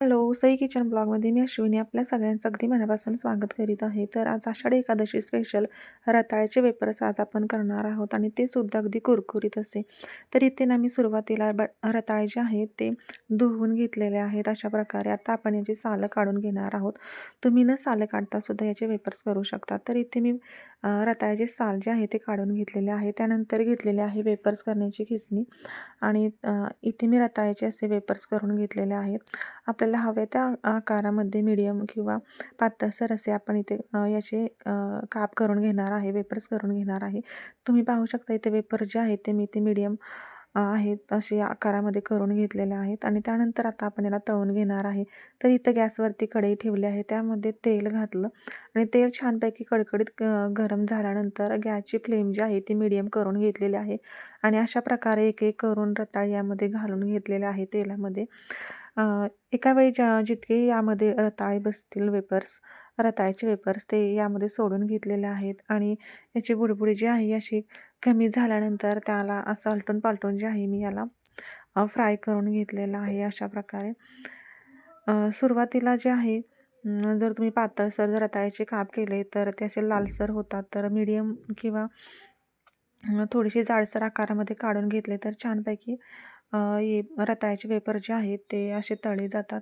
Hello Sai kitchen ब्लॉगमध्ये मी अश्विनी आपल्या सगळ्यांचं अगदी मनापासून स्वागत करीत आहे. तर आज आषाढी एकादशी स्पेशल रताळ्याचे वेपर्स आज आपण करणार आहोत आणि ते सुद्धा अगदी कुरकुरीत असे. तर इथे ना मी सुरुवातीला ब रताळे जे आहेत ते धुवून घेतलेले आहेत. अशा प्रकारे आता आपण याची सालं काढून घेणार आहोत. तुम्ही न सालं काढता सुद्धा याचे वेपर्स करू शकता. तर इथे मी रताळ्याचे साल जे आहे ते काढून घेतलेले आहे. त्यानंतर घेतलेले आहे वेपर्स करण्याची खिसणी आणि इथे मी रताळ्याचे असे वेपर्स करून घेतलेले आहेत. आपल्याला हव्या त्या आकारामध्ये मीडियम किंवा पातळसर असे आपण इथे याचे काप करून घेणार आहे वेपर्स करून घेणार आहे. तुम्ही पाहू शकता इथे वेपर जे आहे ते मी इथे मीडियम आहेत असे आकारामध्ये करून घेतलेले आहेत आणि त्यानंतर आता आपण याला तळून घेणार आहे. तर इथं गॅसवरती कढई ठेवली आहे. त्यामध्ये तेल घातलं आणि तेल छानपैकी कडकडीत गरम झाल्यानंतर गॅसची फ्लेम जी आहे ती मिडियम करून घेतलेली आहे आणि अशा प्रकारे एक एक करून रताळ यामध्ये घालून घेतलेले आहे तेलामध्ये. एका वेळी ज्या जितके यामध्ये रताळे बसतील वेपर्स रताळ्याचे वेपर्स ते यामध्ये सोडून घेतलेले आहेत आणि याची बुडबुडी जी आहे अशी कमी झाल्यानंतर त्याला असं आलटून पालटून जे आहे मी याला फ्राय करून घेतलेलं आहे अशा प्रकारे. सुरुवातीला जे आहे जर तुम्ही पातळसर जर रताळ्याचे काप केले तर ते असे लालसर होतात. तर मीडियम किंवा थोडीशी जाडसर आकारामध्ये काढून घेतले तर छानपैकी ये रताळ्याचे वेपर जे आहेत ते असे तळे जातात.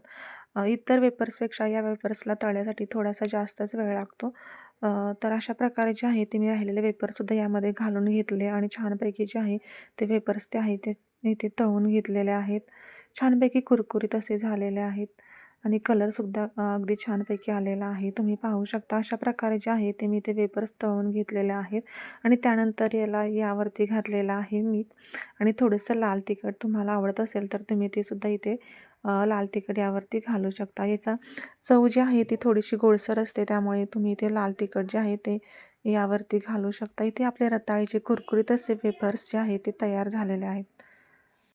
इतर वेपर्सपेक्षा या वेपर्सला तळ्यासाठी थोडासा जास्तच वेळ लागतो. तर अशा प्रकारे जे आहे ते मी राहिलेले वेपरसुद्धा यामध्ये घालून घेतले आणि छानपैकी जे आहे ते वेपर्स ते आहे ते इथे तळून घेतलेले आहेत. छानपैकी कुरकुरीत असे झालेले आहेत. आणि कलरसुद्धा अगदी छानपैकी आलेला आहे. तुम्ही पाहू शकता अशा प्रकारे जे आहे ते मी ते वेपर्स तळून घेतलेले आहेत. आणि त्यानंतर याला यावरती घातलेलं आहे मीठ आणि थोडंसं लाल तिखट तुम्हाला आवडत असेल तर तुम्ही ते सुद्धा इथे लाल तिखट यावरती घालू शकता. याचा चव जी आहे ती थोडीशी गोडसर असते. त्यामुळे तुम्ही इथे लाल तिखट जे आहे ते यावरती घालू शकता. इथे आपले रताळीचे कुरकुरीत असे पेपर्स जे आहे ते तयार झालेले आहेत.